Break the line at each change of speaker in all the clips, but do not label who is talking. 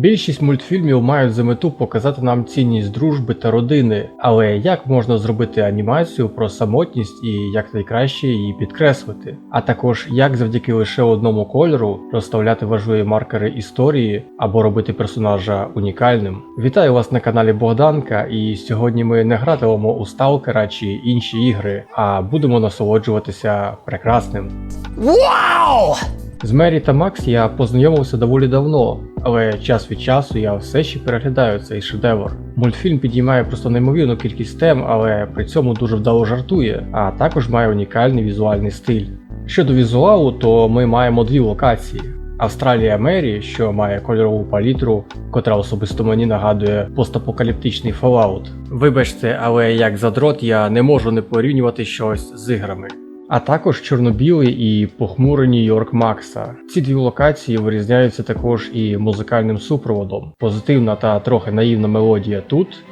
Більшість мультфільмів мають за мету показати нам цінність дружби та родини, але як можна зробити анімацію про самотність і як найкраще її підкреслити, а також як завдяки лише одному кольору розставляти важливі маркери історії або робити персонажа унікальним. Вітаю вас на каналі Богданка, і сьогодні ми не гратимемо у Сталкера чи інші ігри, а будемо насолоджуватися прекрасним.
Вау!
З Мері та Макс я познайомився доволі давно, але час від часу я все ще переглядаю цей шедевр. Мультфільм підіймає просто неймовірну кількість тем, але при цьому дуже вдало жартує, а також має унікальний візуальний стиль. Щодо візуалу, то ми маємо дві локації. Австралія Мері, що має кольорову палітру, котра особисто мені нагадує постапокаліптичний Fallout. Вибачте, але як задрот я не можу не порівнювати щось з іграми. А також чорно-білий і похмурий Нью-Йорк Макса. Ці дві локації вирізняються також і музикальним супроводом. Позитивна та трохи наївна мелодія тут.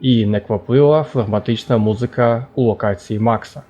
І некваплива флегматична музика у локації Макса.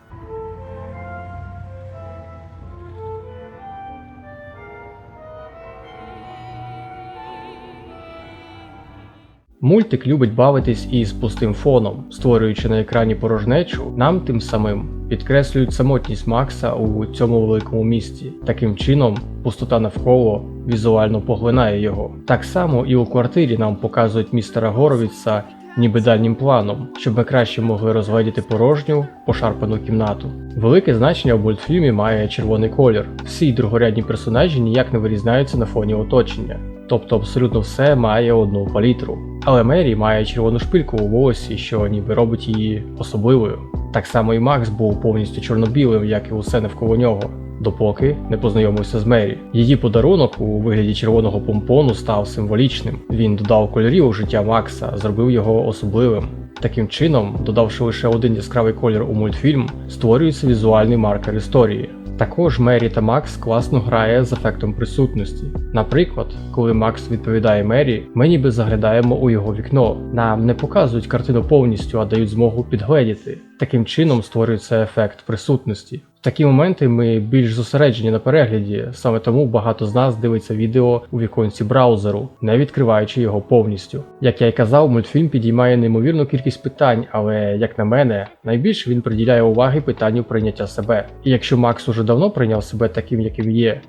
Мультик любить бавитись із пустим фоном, створюючи на екрані порожнечу, нам тим самим підкреслюють самотність Макса у цьому великому місті. Таким чином, пустота навколо візуально поглинає його. Так само і у квартирі нам показують містера Горовіца ніби дальнім планом, щоб ми краще могли розгледіти порожню, пошарпану кімнату. Велике значення в мультфільмі має червоний колір. Всі другорядні персонажі ніяк не вирізняються на фоні оточення. Тобто абсолютно все має одну палітру. Але Мері має червону шпильку у волосі, що ніби робить її особливою. Так само і Макс був повністю чорно-білим, як і усе навколо нього, допоки не познайомився з Мері. Її подарунок у вигляді червоного помпону став символічним. Він додав кольорів у життя Макса, зробив його особливим. Таким чином, додавши лише один яскравий колір у мультфільм, створюється візуальний маркер історії. Також Мері та Макс класно грає з ефектом присутності. Наприклад, коли Макс відповідає Мері, ми ніби заглядаємо у його вікно. Нам не показують картину повністю, а дають змогу підгледіти. Таким чином створюється ефект присутності. Такі моменти ми більш зосереджені на перегляді, саме тому багато з нас дивиться відео у віконці браузеру, не відкриваючи його повністю. Як я й казав, мультфільм підіймає неймовірну кількість питань, але як на мене, найбільше він приділяє уваги питанню прийняття себе. І якщо Макс уже давно прийняв себе таким, яким є,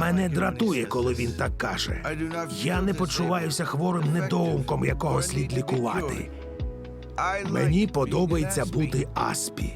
Мене дратує, коли він так каже. Я не почуваюся хворим недоумком, якого слід лікувати. Мені подобається бути аспі.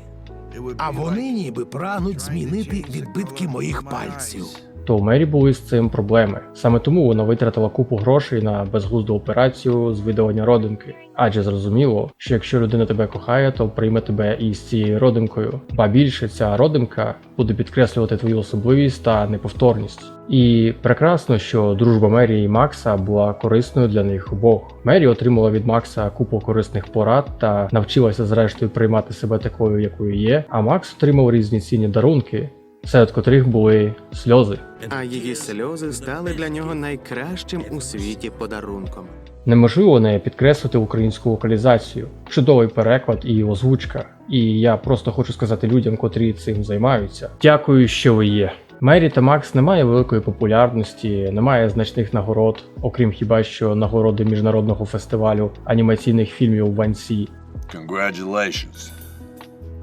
А вони ніби прагнуть змінити відбитки моїх пальців.
То у Мері були з цим проблеми. Саме тому вона витратила купу грошей на безглузду операцію з видалення родинки. Адже зрозуміло, що якщо людина тебе кохає, то прийме тебе і з цією родинкою. Ба більше ця родинка буде підкреслювати твою особливість та неповторність. І прекрасно, що дружба Мері і Макса була корисною для них обох. Мері отримала від Макса купу корисних порад та навчилася зрештою приймати себе такою, якою є. А Макс отримав різні цінні дарунки, серед котрих були сльози.
А її сльози стали для нього найкращим у світі подарунком.
Неможливо не підкреслити українську локалізацію, чудовий переклад і озвучка. І я просто хочу сказати людям, котрі цим займаються. Дякую, що ви є. Мері та Макс не має великої популярності, немає значних нагород, окрім хіба що нагороди міжнародного фестивалю анімаційних фільмів в Вансі.
Congratulations.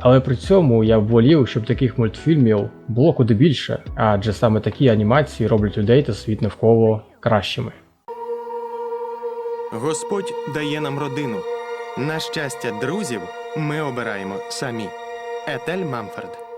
Але при цьому я б волів, щоб таких мультфільмів було куди більше, адже саме такі анімації роблять людей та світ навколо кращими.
Господь дає нам родину. На щастя, друзів ми обираємо самі. Етель Мамфорд.